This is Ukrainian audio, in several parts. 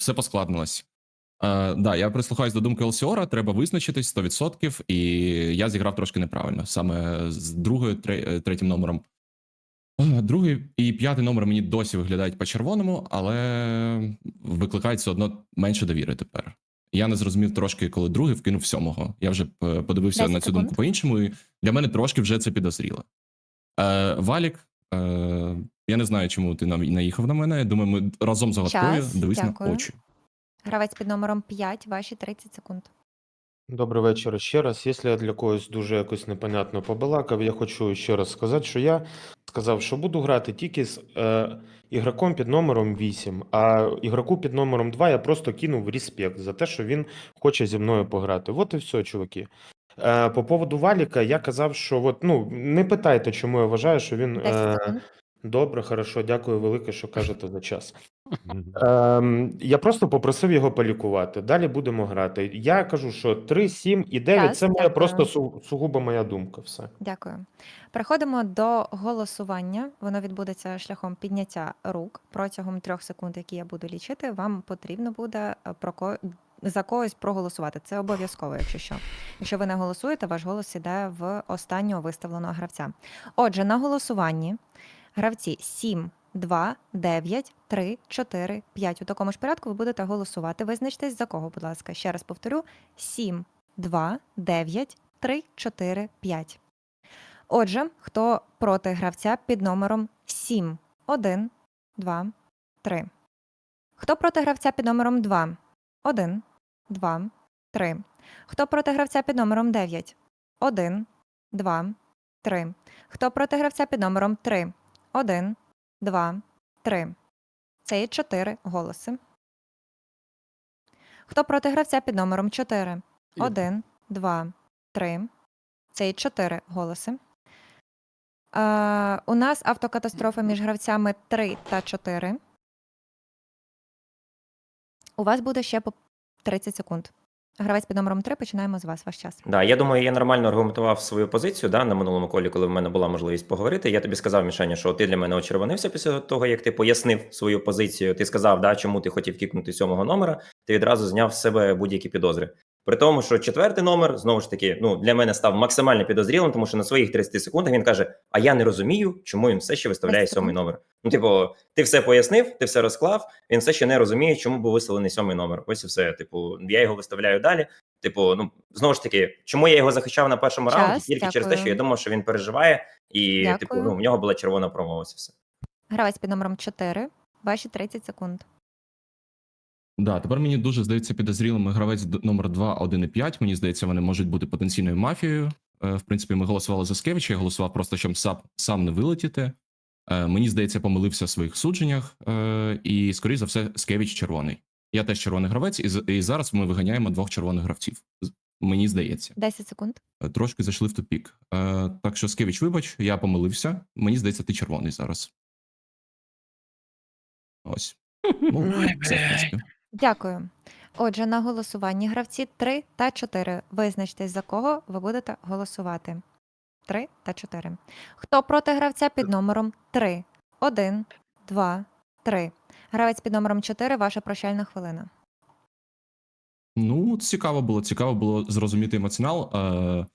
все поскладнилось. Е, да, я прислухаюсь до думки Елсіора, треба визначитись 100%, і я зіграв трошки неправильно, саме з другою, тре- е, третім номером. Е, Другий і п'ятий номер мені досі виглядають по-червоному, але викликають все одно менше довіри тепер. Я не зрозумів трошки, коли другий вкинув сьомого. Я вже е, подивився на цю думку по-іншому, і для мене трошки вже це підозріло. Е, Валік, е, я не знаю, чому ти нам- наїхав на мене. Я думаю, ми разом загадкою Час, дивись дякую. на очі. Гравець під номером 5, ваші 30 секунд. Добрий вечір ще раз. Якщо я для когось дуже якось непонятно побалакав, я хочу ще раз сказати, що я сказав, що буду грати тільки з е, ігроком під номером 8, а ігроку під номером 2 я просто кинув респект за те, що він хоче зі мною пограти. От і все, чуваки. Е, по поводу Валіка, я казав, що от, ну, не питайте, чому я вважаю, що він 10 е, секунд. Добре, хорошо, дякую велике, що кажете за час. Ем, я просто попросив його полікувати. Далі будемо грати. Я кажу, що 3, 7 і 9 Час, це моя дякую. просто су- сугубо моя думка. Все. Дякую. Переходимо до голосування. Воно відбудеться шляхом підняття рук протягом трьох секунд, які я буду лічити. Вам потрібно буде е, про ко... за когось проголосувати. Це обов'язково, якщо що. Якщо ви не голосуєте, ваш голос іде в останнього виставленого гравця. Отже, на голосуванні гравці 7, 2, 9, 3, 4, 5. У такому ж порядку ви будете голосувати. Визначтесь за кого, будь ласка. Ще раз повторю: 7, 2, 9, 3, 4, 5. Отже, хто проти гравця під номером 7? 1, 2, 3. Хто проти гравця під номером 2? 1, 2, 3. Хто проти гравця під номером 9? 1, 2, 3. Хто проти гравця під номером 3? 1, 2, 3. Це є 4 голоси. Хто проти гравця під номером 4? 1, 2, 3. Це є 4 голоси. Е, у нас автокатастрофа між гравцями 3 та 4. У вас буде ще по 30 секунд. Гравець під номером 3, починаємо з вас. Ваш час. Да, я думаю, я нормально аргументував свою позицію да, на минулому колі, коли в мене була можливість поговорити. Я тобі сказав, Мішаня, що ти для мене очервонився після того, як ти пояснив свою позицію. Ти сказав, да, чому ти хотів кікнути сьомого номера, ти відразу зняв з себе будь-які підозри. При тому, що четвертий номер знову ж таки ну для мене став максимально підозрілим, тому що на своїх 30 секундах він каже: А я не розумію, чому він все ще виставляє сьомий номер. Ну, типу, ти все пояснив, ти все розклав. Він все ще не розуміє, чому був виставлений сьомий номер. Ось і все. Типу, я його виставляю далі. Типу, ну знову ж таки, чому я його захищав на першому Час, раунді? Тільки через те, що я думав, що він переживає, і Дякую. типу, ну в нього була червона промова. Ось і все. Гравець під номером 4. Ваші 30 секунд. Да, тепер мені дуже здається підозрілим гравець номер 2, 1 і 5. Мені здається, вони можуть бути потенційною мафією. Е, В принципі, ми голосували за Скевича, я голосував просто, щоб сам, сам не вилетіти. Е, Мені здається, помилився в своїх судженнях, е, і, скоріш за все, Скевич червоний. Я теж червоний гравець, і, зараз ми виганяємо двох червоних гравців. Мені здається. 10 секунд. Е, Трошки зайшли в тупік. Так що, Скевич, вибач, я помилився. Мені здається, ти червоний зараз. Ось. Ну, це, в принципі. Дякую. Отже, на голосуванні гравці 3 та 4. Визначтесь, за кого ви будете голосувати. 3 та 4. Хто проти гравця під номером 3? 1, 2, 3. Гравець під номером 4. Ваша прощальна хвилина. Ну, цікаво було, цікаво було зрозуміти емоціонал. Е,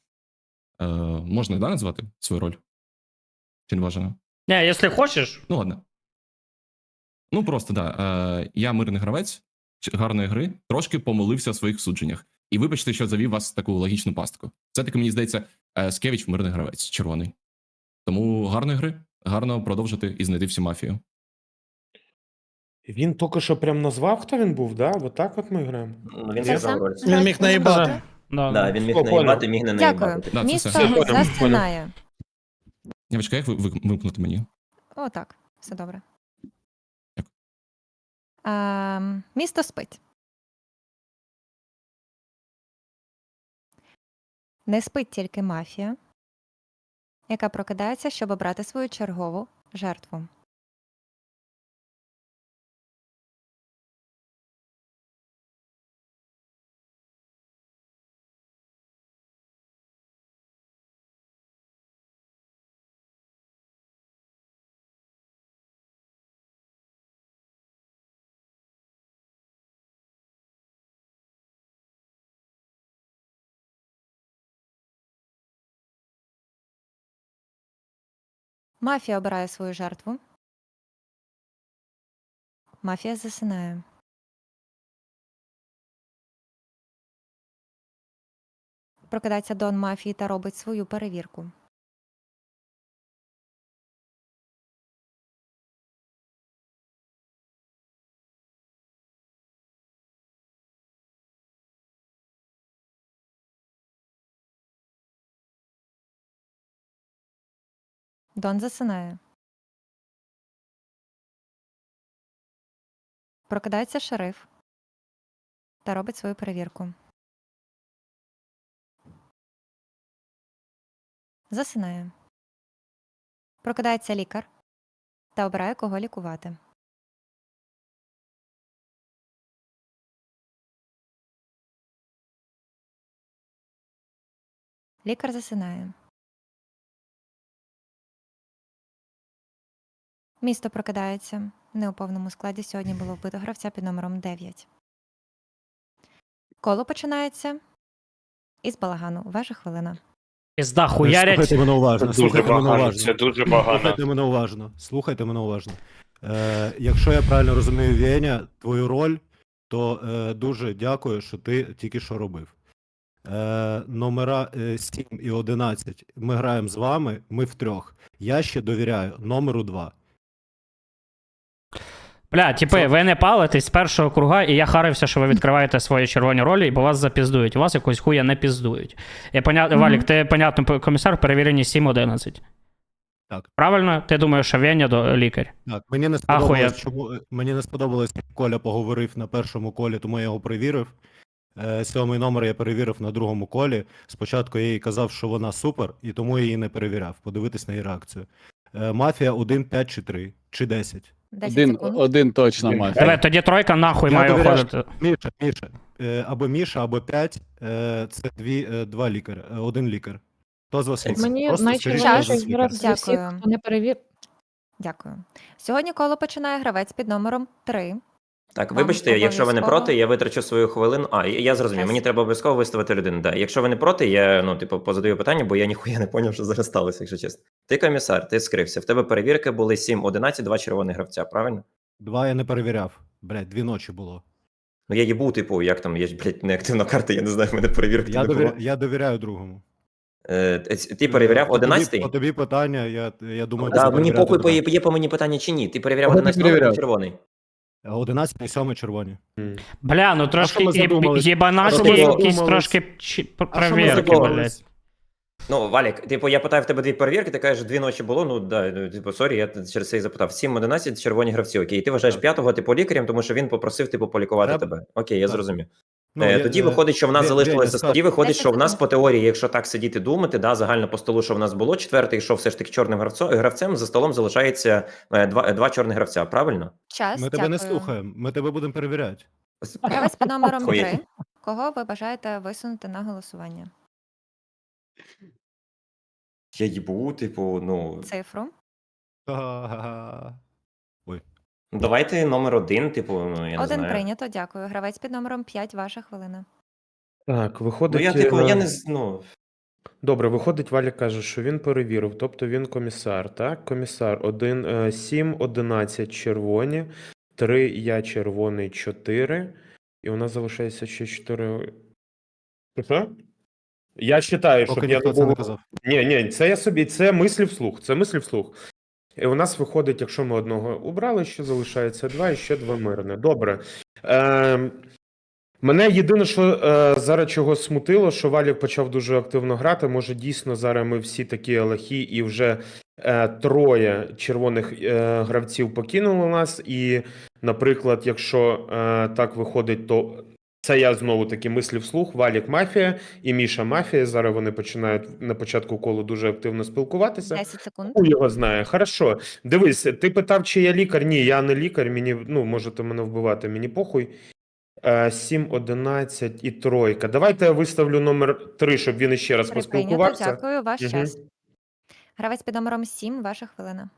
е, можна да, назвати свою роль? Чи не бажано? Не, если хочешь, Ну, ладно. Ну, просто да. Е, я мирний гравець гарної гри, трошки помилився в своїх судженнях. І вибачте, що завів вас в таку логічну пастку. Це таки, мені здається, Скевич мирний гравець, червоний. Тому гарної гри, гарно продовжити і знайти всю мафію. Він тільки що прям назвав, хто він був, да? От так от ми граємо. Ну, він Це сам? Він міг наїбати. да, Да, він міг О, наїбати, міг не Дякую. наїбати. Да, це Місто все. Понял. Дівчатка, як ви, ви вимкнути мені? О, так, все добре. Дякую. Ем, місто спить. Не спить тільки мафія, яка прокидається, щоб обрати свою чергову жертву. Мафія обирає свою жертву. Мафія засинає. Прокидається Дон мафії та робить свою перевірку. Дон засинає. Прокидається шериф та робить свою перевірку. Засинає. Прокидається лікар та обирає, кого лікувати. Лікар засинає. Місто прокидається. Не у повному складі сьогодні було вбито гравця під номером 9. Коло починається із балагану. Ваша хвилина. Пізда хуярять. Слухайте мене уважно. Це дуже Слухайте мене погано. уважно. Це дуже погано. Слухайте мене уважно. Слухайте мене уважно. Е, якщо я правильно розумію, Веня, твою роль, то е, дуже дякую, що ти тільки що робив. Е, номера е, 7 і 11 ми граємо з вами, ми втрьох. Я ще довіряю номеру 2. Бля, типи, ви не палитесь з першого круга, і я харився, що ви відкриваєте свої червоні ролі, бо вас запіздують. У вас якось хуя не піздують. Я поня... Мгм. Валік, ти, понятно, комісар перевірені 7-11. Так. Правильно? Ти думаєш, що Веня до лікар? Так, мені не сподобалось, чому е, мені не сподобалось, як Коля поговорив на першому колі, тому я його перевірив. Е, Сьомий номер я перевірив на другому колі. Спочатку я їй казав, що вона супер, і тому я її не перевіряв. Подивитись на її реакцію. Е, Мафія 1, 5 чи 3, чи 10. 10 Один, секунд. один точно має. Але тоді тройка нахуй Я має довіряю. виходити. Міша, Міша. Е, Або Міша, або 5. е, Це дві, е, два лікаря, е, один лікар. Хто з вас лікар? Мені Просто скажіть, хто з вас лікар. зараз зі всіх, Дякую. хто не перевір. Дякую. Сьогодні коло починає гравець під номером 3. Так, Вам вибачте, якщо ви не обов'язково- проти, я витрачу свою хвилину. А, я я зрозумів, мені треба обов'язково виставити людину. Да. Якщо ви не проти, я ну, типу, позадаю питання, бо я ніхуя не поняв, що зараз сталося, якщо чесно. Ти комісар, ти скрився. В тебе перевірки були 7, 11, два червоних гравця, правильно? Два я не перевіряв. Блядь, дві ночі було. Ну я їбу, типу, як там, є ж, блядь, неактивна карта, я не знаю, в мене перевірки Я, не я довіряю другому. Е, т- ти перевіряв По тобі- 11 По тобі питання, я, я думаю, Да, це мені перевіряти похуй, по- є по мені питання чи ні. Ти перевіряв Кого ти 11 номер перевіряв? червоний. 11 і 7 червоні. Бля, ну трошки ми задумались? А що ми якісь задумались? трошки чи- А що ми перевірки, блядь. Ну, Валік, типу, я питаю в тебе дві перевірки, ти кажеш, дві ночі було. Ну да, ну, типу, сорі, я через це і запитав. 7-11 червоні гравці. Окей, ти вважаєш п'ятого типу лікарем, тому що він попросив типу полікувати Треба- тебе. Окей, я Так. зрозумів. Ну, Е, я- тоді е, виходить, що в нас залишилося тоді виходить, що в нас по теорії, якщо так сидіти думати, да, загально по столу, що в нас було, четвертий йшов все ж таки чорним гравцем, гравцем за столом залишається е, два, е, два чорних гравця, правильно? Час. Ми тебе не слухаємо, ми тебе будемо перевіряти. Гравець під номером Охуєть. 3. Кого ви бажаєте висунути на голосування? Я їбу, типу, ну Цифру. Давайте номер один, типу, ну я не Один знаю. прийнято, дякую. Гравець під номером 5. Ваша хвилина. Так, Ну виходить. я типу, я е, не з- ну. Добре, виходить, Валя каже, що він перевірив, тобто він комісар, так? Комісар 1, 7, 11 червоні, 3 я червоний, 4. І у нас залишається ще 4. Що? Я вважаю, щоб Поки я ніхто не це не був. казав. Ні, ні, це я собі, це мислі вслух, це мислі вслух. І у нас виходить, якщо ми одного убрали, ще залишається два і ще два мирне. Добре. Е, мене єдине, що е, зараз чого смутило, що Валік почав дуже активно грати. Може, дійсно зараз ми всі такі лахі, і вже е, троє червоних е, гравців покинули нас. І, наприклад, якщо е, так виходить, то це я знову таки мислі вслух. Валік мафія і Міша мафія. Зараз вони починають на початку колу дуже активно спілкуватися. 10 секунд. Ху його знає. Хорошо. Дивись, ти питав, чи я лікар? Ні, я не лікар. Мені ну можете мене вбивати, мені похуй. Е, 7, 11 і тройка. Давайте я виставлю номер 3, щоб він іще раз поспілкувався. дякую. Ваш Мгм. час. Гравець під номером 7. Ваша хвилина.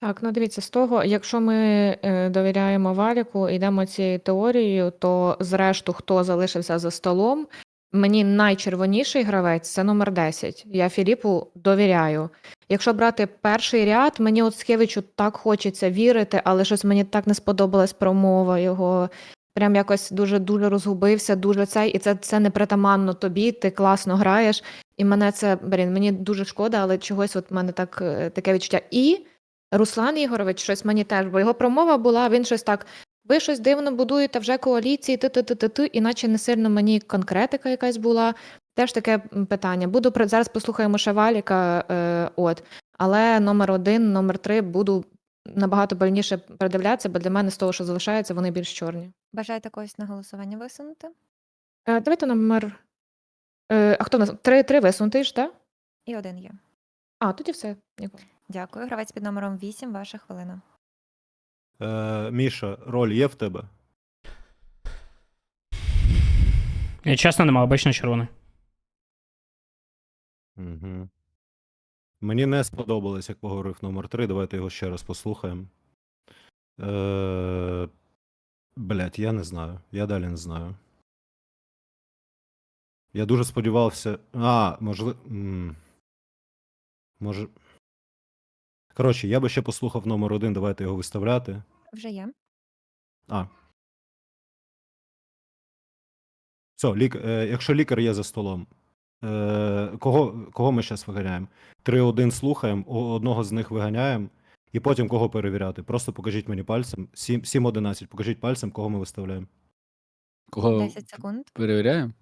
Так, ну дивіться, з того, якщо ми е, довіряємо Валіку, йдемо цією теорією, то зрешту, хто залишився за столом, мені найчервоніший гравець це номер 10. Я Філіпу довіряю. Якщо брати перший ряд, мені от Скевичу так хочеться вірити, але щось мені так не сподобалась промова його. Прям якось дуже дуже розгубився, дуже цей, і це, це непритаманно тобі. Ти класно граєш. І мене це блін, мені дуже шкода, але чогось от мене так е, таке відчуття. І Руслан Ігорович, щось мені теж, бо його промова була, він щось так. Ви щось дивно будуєте вже коаліції, ти ти ти ти ти іначе не сильно мені конкретика якась була. Теж таке питання. Буду зараз послухаємо ще Валіка, е, от, але номер один, номер три буду набагато больніше передивлятися, бо для мене з того, що залишається, вони більш чорні. Бажаєте когось на голосування висунути? Е, давайте номер. Е, а хто у нас? Три, три висунутий ж, так? І один є. А, тоді все. Ніколи. Дякую. Гравець під номером 8, ваша хвилина. Е, Міша, роль є в тебе? Я чесно нема, обично червоний. Угу. Мені не сподобалось, як поговорив номер 3. Давайте його ще раз послухаємо. Е, блять, я не знаю. Я далі не знаю. Я дуже сподівався. А, можливо. Може. Коротше, я би ще послухав номер 1, давайте його виставляти. Вже є. А. Все, лік... е, якщо лікар є за столом, е, кого, кого ми зараз виганяємо? 3-1 слухаємо, о- одного з них виганяємо, і потім кого перевіряти. Просто покажіть мені пальцем. 7 7-11, покажіть пальцем, кого ми виставляємо. Кого 10 секунд. перевіряємо?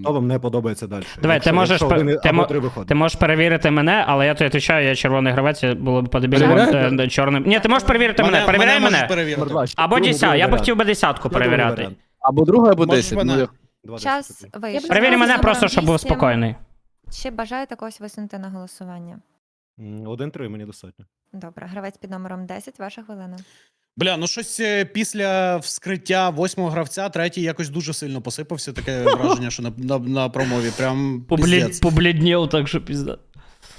Хто вам не подобається далі? Давай, ти можеш пе- ти або мо- Ти можеш перевірити мене, але я тобі відповідаю, я червоний гравець, було б Перевіряєте? е, чорним. Ні, ти можеш перевірити мене, перевіряй можеш мене. перевірити. Або другий десят, я би хотів би десятку Я перевіряти. Або друга, або Можеш 10. мене- я- Два Час вийшов. Перевір мене просто, щоб був спокійний. Чи бажаєте когось висунути на голосування? Один-три мені достатньо. Добре, гравець під номером 10, ваша хвилина. Бля, ну щось е, після вскриття восьмого гравця, третій якось дуже сильно посипався. Таке враження, що на, на, на промові. Прям Поблід... Побліднів, так що пізда.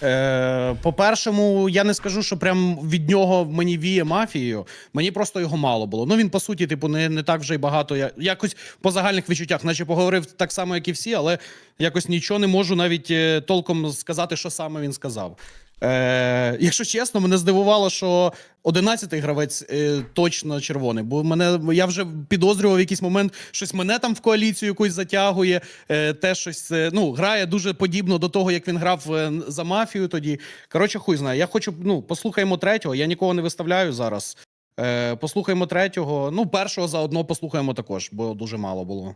Е, по-першому, я не скажу, що прям від нього мені віє мафією. Мені просто його мало було. Ну він по суті, типу, не, не так вже й багато. Я якось по загальних відчуттях, наче поговорив так само, як і всі, але якось нічого не можу навіть е, толком сказати, що саме він сказав. Е, якщо чесно, мене здивувало, що 11-й гравець е, точно червоний. Бо мене я вже підозрював в якийсь момент, щось мене там в коаліцію якусь затягує. Е, те щось е, ну грає дуже подібно до того, як він грав е, за мафію. Тоді коротше, хуй знає. Я хочу ну послухаємо третього. Я нікого не виставляю зараз. Е, послухаємо третього. Ну, першого заодно послухаємо також, бо дуже мало було.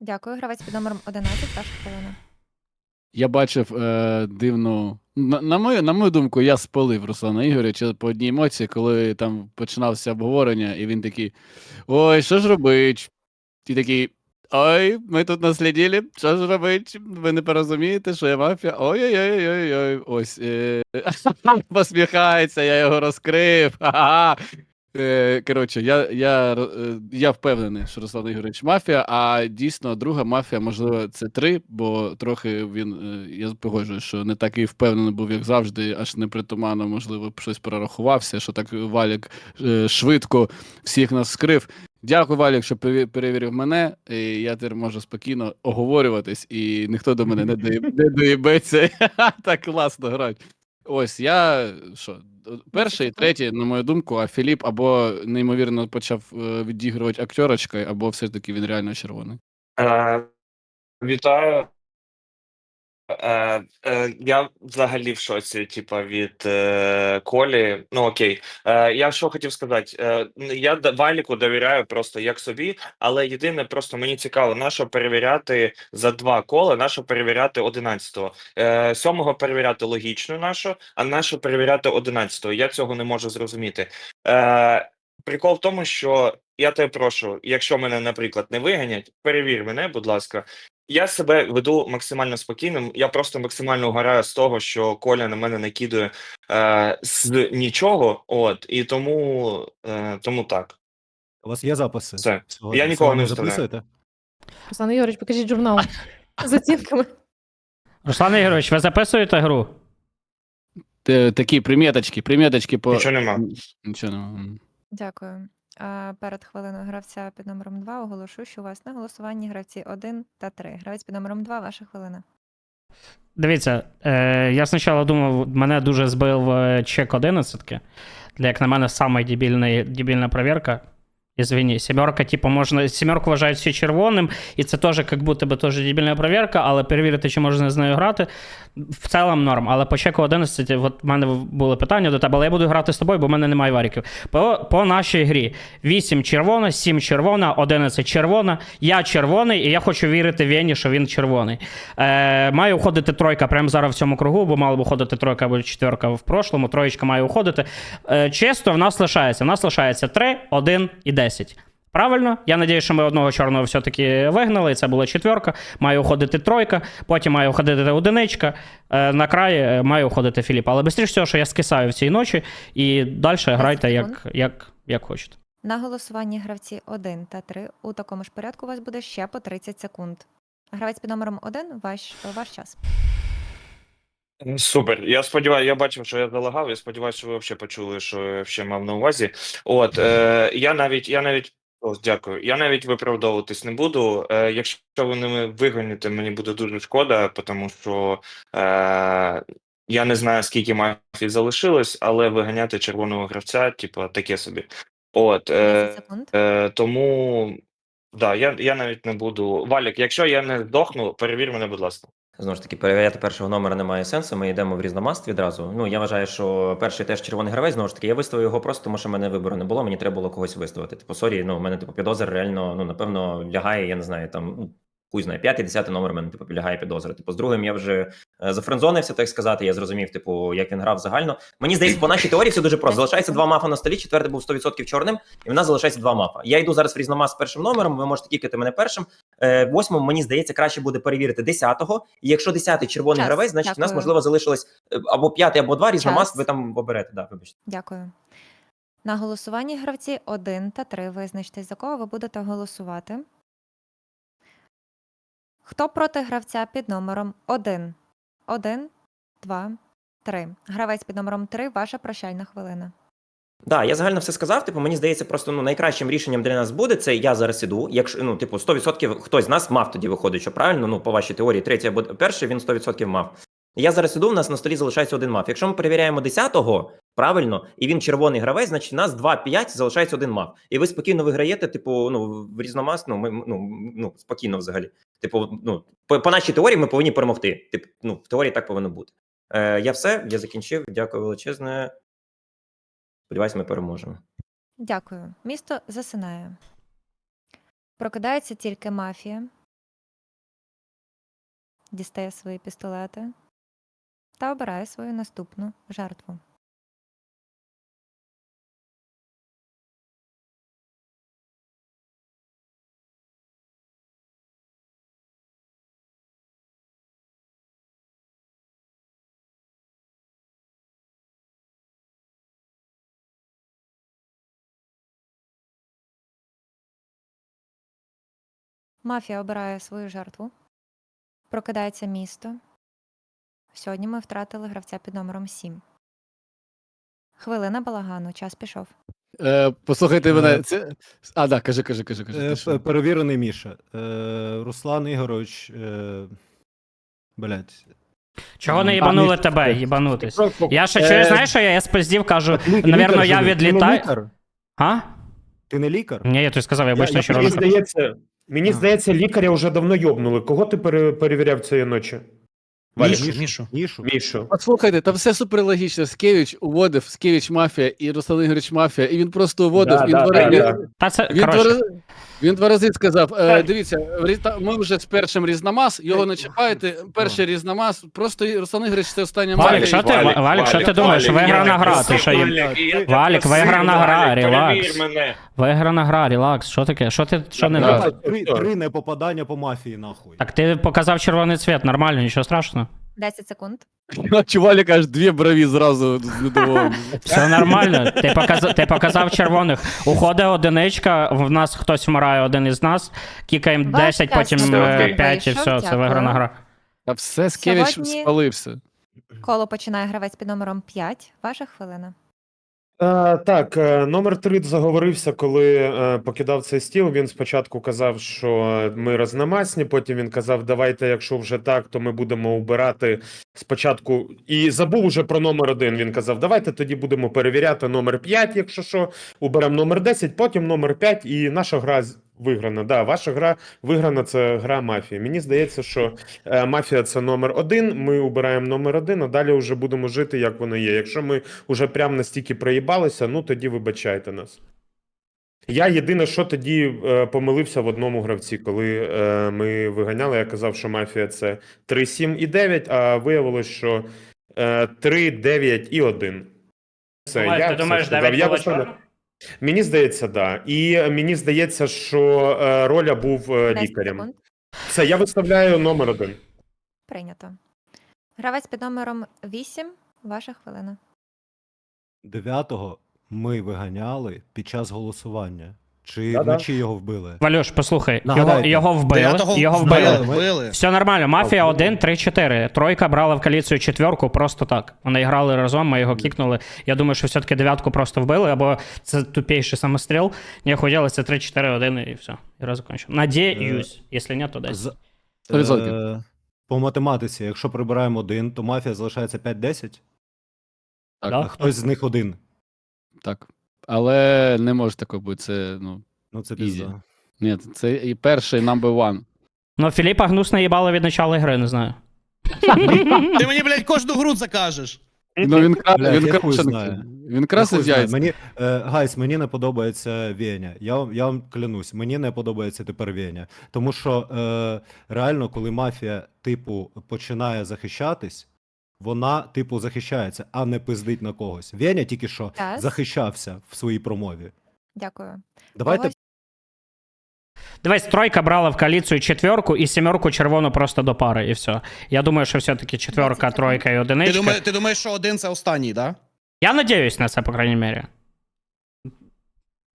Дякую. Гравець під номером 11, ваша хвилина. Я бачив е, дивну. На, на, мою, на мою думку, я спалив Руслана Ігоря по одній емоції, коли там починалося обговорення, і він такий: Ой, що ж робить? І такий. Ой, ми тут наслідили, що ж робить? Ви не порозумієте, що я мафія. Ой-ой-ой-ой-ой. Ось. Е... Посміхається, я його розкрив. Ха-ха. Е, коротше, я, я, е, я впевнений, що Руслан Ігорович мафія, а дійсно друга мафія, можливо, це три, бо трохи він, е, я погоджуюсь, що не такий впевнений був, як завжди, аж непритуманно, можливо, щось прорахувався, що так Валік швидко всіх нас скрив. Дякую, Валік, що перевірив мене. І я тепер можу спокійно оговорюватись, і ніхто до мене не доїб- доїбеться. Так класно грати. Ось я що, перший, третій, на мою думку, а Філіп або неймовірно почав е, відігрувати актерочкою, або все ж таки він реально червоний. Е, вітаю. Е, е, я взагалі в шоці, типа, від е, Колі. Ну окей. Е, я що хотів сказати? Е, я Валіку довіряю просто як собі, але єдине, просто мені цікаво, на що перевіряти за два кола, на що перевіряти 11-го. Е, сьомого перевіряти логічно на що, а на що перевіряти 11-го. Я цього не можу зрозуміти. Е, прикол в тому, що я тебе прошу, якщо мене, наприклад, не виганять, перевір мене, будь ласка. Я себе веду максимально спокійним. Я просто максимально угораю з того, що Коля на мене накидує е, з нічого. От і тому, е, тому так. У вас є записи? Все. Сьогодні? Я нікого Сьогодні не записуєте? Руслан Ігорович, покажіть журнал з оцінками. Руслан Ігорович, ви записуєте гру? Такі приміточки, приміточки по. Нічого нема. Нічого нема. Дякую. Перед хвилиною гравця під номером 2 оголошую, що у вас на голосуванні гравці 1 та 3. Гравець під номером 2, ваша хвилина. Дивіться, е, я спочатку думав, мене дуже збив е, чек 11. Як на мене, саме дебільна перевірка. Извини, сімерка, типу, можна. Сімерку вважають всі червоним, і це теж як будто би теж дебільна перевірка, але перевірити, чи можна з нею грати. В цілому норм. Але по чеку 11, от в мене були питання до тебе, але я буду грати з тобою, бо в мене немає варіків. По, по нашій грі 8 червона, 7 червона, 11 червона. Я червоний, і я хочу вірити Вені, що він червоний. Е, має уходити тройка прямо зараз в цьому кругу, бо мала б уходити тройка або четверка в прошлому. Троєчка має уходити. Е, чисто в нас лишається. В нас лишається 3, 1 і 10. Правильно? Я надію, що ми одного чорного все-таки вигнали, і це була четверка. Має уходити тройка, потім має уходити одиничка. Е, на краї е, має уходити Філіп. Але швидше всього, що я скисаю в цій ночі, і далі грайте як, як, як хочете. На голосуванні гравці 1 та 3 у такому ж порядку у вас буде ще по 30 секунд. Гравець під номером 1, ваш, ваш час. Супер. Я сподіваюся, я бачив, що я залагав. Я сподіваюся, що ви взагалі почули, що я ще мав на увазі. От е, я навіть, я навіть. О, дякую. Я навіть виправдовуватись не буду. Е, якщо ви не вигоните, мені буде дуже шкода, тому що е, я не знаю, скільки мафій залишилось, але виганяти червоного гравця, типу, таке собі. От е, е, тому да, я, я навіть не буду. Валік, якщо я не здохну, перевір мене, будь ласка. Знову ж таки, перевіряти першого номера немає сенсу. Ми йдемо в різномаст відразу. Ну я вважаю, що перший теж червоний гравець. Знову ж таки, я виставив його просто, тому що в мене вибору не було. Мені треба було когось виставити. Типу, сорі, ну в мене типу підозр реально, ну напевно, лягає. Я не знаю, там ну, хуй знає, п'ятий, десятий номер мене типу лягає підозра. Типу, з другим я вже е, зафрендзонився, так сказати. Я зрозумів, типу, як він грав загально. Мені здається, по нашій теорії все дуже просто. Залишається два мафа на столі. Четвертий був 100% чорним, і в нас залишається два мафа. Я йду зараз в різномаст з першим номером. Ви можете кікати мене першим. Е, Восьмому, мені здається, краще буде перевірити десятого. І якщо десятий червоний Час. гравець, значить у нас можливо залишилось е, або п'ятий, або два різномаст. Час. Ви там оберете. Да, вибачте. Дякую. На голосуванні гравці 1 та 3 визначтесь, за кого ви будете голосувати. Хто проти гравця під номером 1? 1, 2, 3. Гравець під номером 3 ваша прощальна хвилина. Да, я загально все сказав. Типу, мені здається, просто ну найкращим рішенням для нас буде це я зараз іду. Якщо ну, типу, 100% хтось з нас мав тоді виходить, що правильно, ну по вашій теорії, третій або перший він 100% мав. Я зараз іду, у нас на столі залишається один мав. Якщо ми перевіряємо 10-го, правильно, і він червоний гравець, значить у нас 2-5 залишається один мав. І ви спокійно виграєте, типу, ну в різномас, ну ми ну, ну спокійно взагалі. Типу, ну по, по нашій теорії ми повинні перемогти. Типу, ну в теорії так повинно бути. Е, я все, я закінчив. Дякую величезне. Сподіваюсь, ми переможемо. Дякую. Місто засинає. Прокидається тільки мафія. Дістає свої пістолети та обирає свою наступну жертву. Мафія обирає свою жертву. Прокидається місто. Сьогодні ми втратили гравця під номером 7. Хвилина балагану, час пішов. Е, послухайте мене, Е, це. А, да, кажи, кажи, кажи, кажи. Е, ти що? Перевірений Міша. Е, Руслан Ігорович. Е, блядь. Чого не їбанули Міша, тебе, їбанутись? Я ще е, чую, знаєш, що я, я спиздів, кажу, лікар навірно, я. Ти не відлітаю. лікар? А? Ти не лікар? Ні, я тобі сказав, я Я- обично я- червоний. мені здається, мені здається, лікаря вже давно йобнули. Кого ти пере- перевіряв цієї ночі? Валік. Мішу, Мішу. Мішу. Мішу. Послухайте, там все супер логічно. Скевич уводив, Скевич мафія і Руслан Ігорович мафія, і він просто уводив, Да, він да, два да, да. Та це, Він коротше, він два рази сказав: е, дивіться, в різ- ми вже з першим різномас, його не чіпаєте. Перший різномас, просто Руслан Ігорович це остання Валік, що ти, Валік, Валік, що ти думаєш? Виграна гра, ти що їм? Валік, виграна гра, релакс. Виграна гра, релакс. Що таке? Що ти що не Да. так? Три, три непопадання по мафії, нахуй. Так ти показав червоний цвіт, нормально, нічого страшного. 10 секунд. А Чувалік аж дві брові зразу. Все нормально. Ти показав, ти показав червоних. Уходить одиничка, в нас хтось вмирає, один із нас. Кікаємо Ваш 10, час потім вийшов, 5 і все, це дякую. виграна гра. Та все, Скевич Сьогодні- спалився. Коло починає гравець під номером 5. Ваша хвилина. Е, так, е, номер три заговорився, коли е, покидав цей стіл. Він спочатку казав, що ми розномасні, потім він казав, давайте, якщо вже так, то ми будемо убирати спочатку. І забув уже про номер один. Він казав, давайте тоді будемо перевіряти номер 5, якщо що, уберемо номер 10, потім номер 5, і наша гра з- виграна. Да, ваша гра виграна це гра мафії. Мені здається, що е, мафія це номер 1, Ми убираємо номер 1, а далі вже будемо жити, як воно є. Якщо ми уже прям настільки проїбалися, ну тоді вибачайте нас. Я єдине, що тоді е, помилився в одному гравці, коли е, ми виганяли, я казав, що мафія це 3, 7 і 9, а виявилось, що е, 3, 9 і 1. Це Думаєш, я ти думаєш, сказав. 9 Я було чорно? Мені здається, да. І мені здається, що е, роля був е, 10 лікарем. секунд. Все, я виставляю номер один. Прийнято. Гравець під номером 8. Ваша хвилина. Дев'ятого ми виганяли під час голосування. Чи Да-да. вночі його вбили? Валюш, послухай, його, Нагадайте. його вбили. Дев'ятого Його вбили, вбили. вбили. Все нормально. Мафія 1, 3, 4. Тройка брала в коаліцію четверку просто так. Вони грали разом, ми його кікнули. Я думаю, що все-таки дев'ятку просто вбили, або це тупейший самостріл. Не хотіли, це 3, 4, 1 і все. І розкончив. Надіюсь. Якщо ні, то десь. З- 100%. Е, По математиці, якщо прибираємо один, то мафія залишається 5-10, Так, Да? а хтось з них один. так. Але не може такого бути. Це, ну, Ну це Ізі. пізда. ні, це і перший number one. Ну, Філіпа гнусно їбало від начала гри, не знаю. Ти мені, блядь, кожну гру закажеш. Ну, він, кра... Він, я хуй знаю. він красить Я хуй знаю. яйця. Мені, е, гайс, мені не подобається Веня. Я, вам- я вам клянусь, мені не подобається тепер Веня. Тому що е, реально, коли мафія, типу, починає захищатись, вона, типу, захищається, а не пиздить на когось. Веня тільки що Тас. захищався в своїй промові. Дякую. Давайте Когось- Дивись, тройка брала в коаліцію четверку і сімерку червону просто до пари, і все. Я думаю, що все-таки четверка, тройка і Ти, одиничка. думаєш, ти думаєш, що один це останній, да? Я надіюсь на це, по крайній мірі.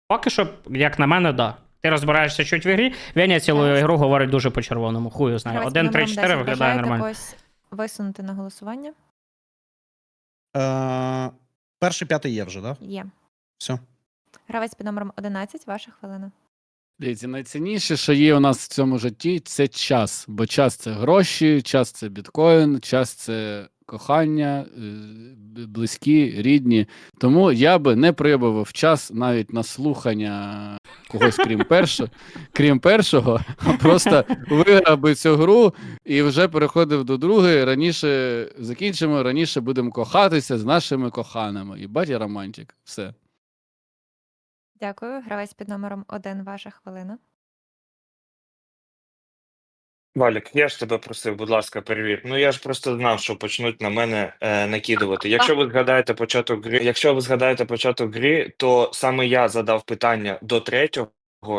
Поки що, як на мене, да. Ти розбираєшся чуть в ігрі, Веня цілу Так. ігру говорить дуже по-червоному. Хую знаю. Гравець під 1, 3, номером 4 10. виглядає Бажаєте нормально. когось висунути на голосування? Е, перший п'ятий є вже, да? Є. Все. Гравець під номером 11. Ваша хвилина. Дивіться, найцінніше, що є у нас в цьому житті, це час. Бо час це гроші, час це біткоін, час це кохання, е, близькі, рідні. Тому я би не проявив час навіть на слухання когось, крім першого, крім першого, просто виграв би цю гру і вже переходив до другої. Раніше закінчимо, раніше будемо кохатися з нашими коханими. І батя романтик. Все. Дякую. Гравець під номером 1. Ваша хвилина. Валік, я ж тебе просив, будь ласка, перевір. Ну я ж просто знав, що почнуть на мене е, накидувати. Якщо ви згадаєте початок гри, якщо ви згадаєте початок гри, то саме я задав питання до третього.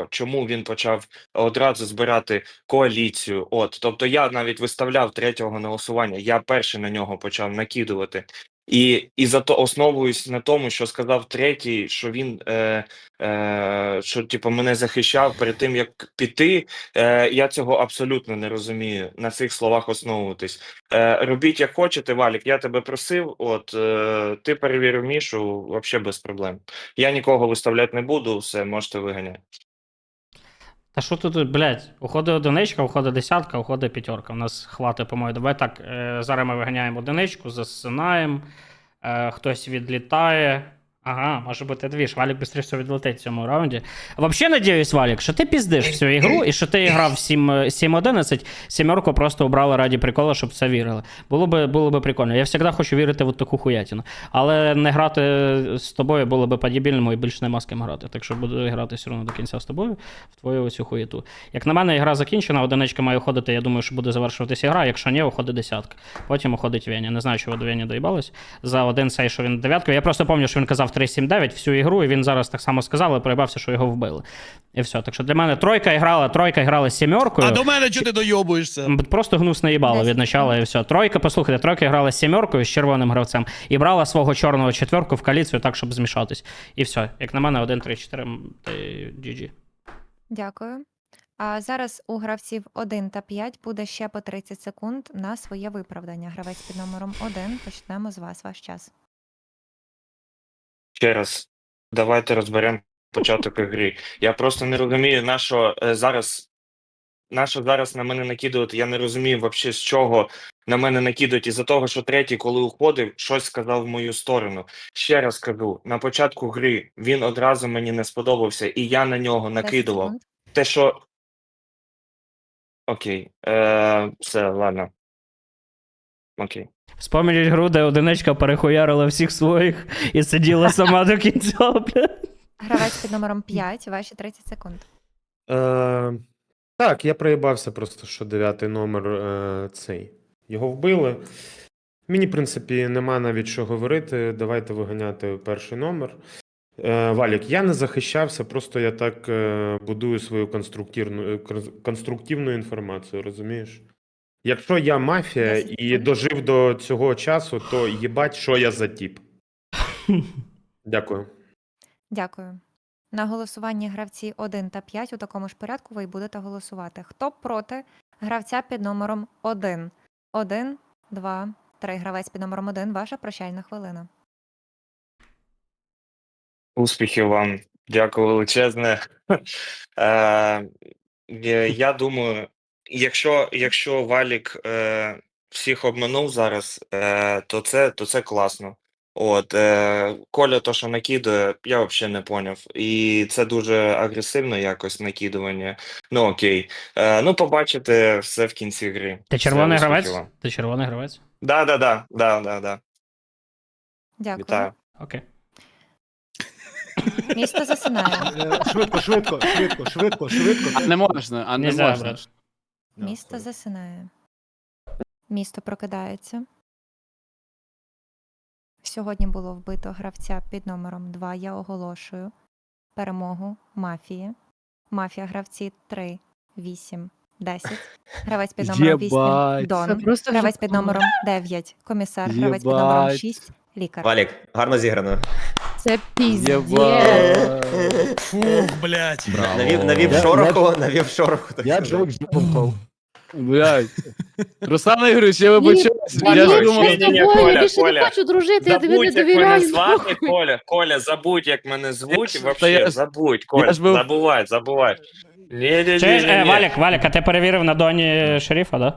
Чому він почав одразу збирати коаліцію? От, тобто я навіть виставляв третього на голосування. Я перший на нього почав накидувати. І, і зато основуюсь на тому, що сказав третій, що він е, е, що типу, мене захищав перед тим, як піти. Е, я цього абсолютно не розумію. На цих словах основуватись. Е, робіть як хочете, Валік. Я тебе просив. От е, ти перевірив Мішу, взагалі без проблем. Я нікого виставляти не буду, все можете виганяти. Та що тут, блядь, уходить одиничка, уходить десятка, уходить п'ятерка. У нас хватить, по-моєму. Давай так. Е, зараз ми виганяємо одиничку, засинаємо, е, хтось відлітає. Ага, може бути дві ж. Валік швидше відлетить в цьому раунді. Взагалі надіюсь, Валік, що ти піздиш всю ігру і що ти грав 7 е, 7-11, сімерку просто обрали раді приколу, щоб це вірили. Було би, було би прикольно. Я завжди хочу вірити в таку хуятину. Але не грати з тобою було би по-дебільному і більше нема з ким грати. Так що буду грати все одно до кінця з тобою в твою оцю хуєту. Як на мене, гра закінчена, одиничка має уходити. Я думаю, що буде завершуватися гра. Якщо ні, уходить десятка. Потім уходить Веня. Не знаю, чого до Вені доїбалось. За один цей, що він дев'яткою. Я просто пам'ятаю, що він казав 3-7-9 всю ігру, і він зараз так само сказав, але проїбався, що його вбили. І все. Так що для мене тройка грала, тройка грала з сімеркою. А до мене чого ти дойобуєшся? Просто гнусно їбало від начала і все. Тройка, послухайте, тройка грала з сімеркою з червоним гравцем і брала свого чорного четверку в коаліцію так, щоб змішатись. І все. Як на мене, 1, 3, 4 та й GG. Дякую. А зараз у гравців 1 та 5 буде ще по 30 секунд на своє виправдання. Гравець під номером 1. Почнемо з вас. Ваш час. Ще раз, давайте розберемо початок ігри. Я просто не розумію, на що е, зараз. На що зараз на мене накидувати, я не розумію взагалі, з чого на мене накидують. Із-за того, що третій, коли уходив, щось сказав в мою сторону. Ще раз кажу: на початку гри він одразу мені не сподобався, і я на нього накидував. Те, що. Окей. Е, все, ладно. Окей. Вспомніть гру, де одиничка перехуярила всіх своїх і сиділа сама до кінця, бля. Гравець під номером 5, ваші 30 секунд. Е, так, я проїбався просто, що дев'ятий номер е, цей. Його вбили. Мені, в принципі, нема навіть що говорити. Давайте виганяти перший номер. Е, Валік, я не захищався, просто я так е, будую свою конструктивну, конструктивну інформацію, розумієш? Якщо я мафія і дожив до цього часу, то їбать, що я за тіп. Дякую. Дякую. На голосуванні гравці 1 та 5 у такому ж порядку ви й будете голосувати. Хто проти гравця під номером 1? 1, 2, 3. Гравець під номером 1. Ваша прощальна хвилина. Успіхів вам. Дякую величезне. Е, я- я думаю, якщо, якщо Валік е, всіх обманув зараз, е, то це, то це класно. От, е, Коля, то, що накидує, я взагалі не поняв. І це дуже агресивно якось накидування. Ну окей. Е, ну, побачите все в кінці гри. Ти червоний успіхів гравець? Ти червоний гравець? Да, да, да, да, да, да. Дякую. Вітаю. Окей. Місто засинає. Е, Швидко, швидко, швидко, швидко, швидко. А не можна, а не Нельзя, можна. брат. Місто засинає. Місто прокидається. Сьогодні було вбито гравця під номером 2. Я оголошую перемогу мафії. Мафія гравці 3, 8, 10. Гравець під номером 8 Єбать. Це Дон. просто Гравець під номером 9 комісар. Гравець під номером Єбать. 6 лікар. Валік, гарно зіграно. Це. Єбать. Фух, блядь. Браво. Навів, навів Я- шороху, навів шороху. так Я сказати. Джок Жопов. Блядь. Руслан Ігорович, я вибачаюсь. Я ні, ж думав, з тобою? Коля, Я більше Коля, не хочу дружити, я тобі не Забудь, як мене довіряю. звати. Коля, Коля, забудь, як мене звуть, вообще, ж- забудь, Коля, ж був- забувай, забувай. Ні, ні, ні, Чуєш, ні, е, ні. Валік, Валік, а ти перевірив на доні шерифа, да?